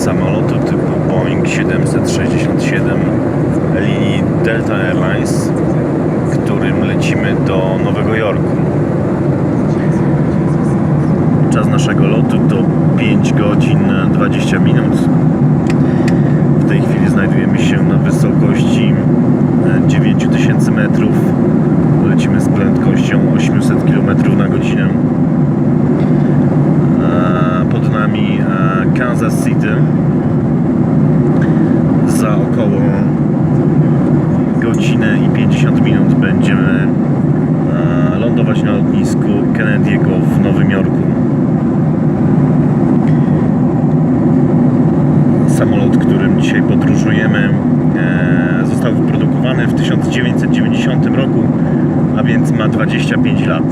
samolotu typu Boeing 767 linii Delta Airlines, którym lecimy do Nowego Jorku. Czas naszego lotu to 5 godzin 20 minut. Kansas City. Za około godzinę i 50 minut będziemy e, lądować na lotnisku Kennedy'ego w Nowym Jorku. Samolot, którym dzisiaj podróżujemy, e, został wyprodukowany w 1990 roku, a więc ma 25 lat.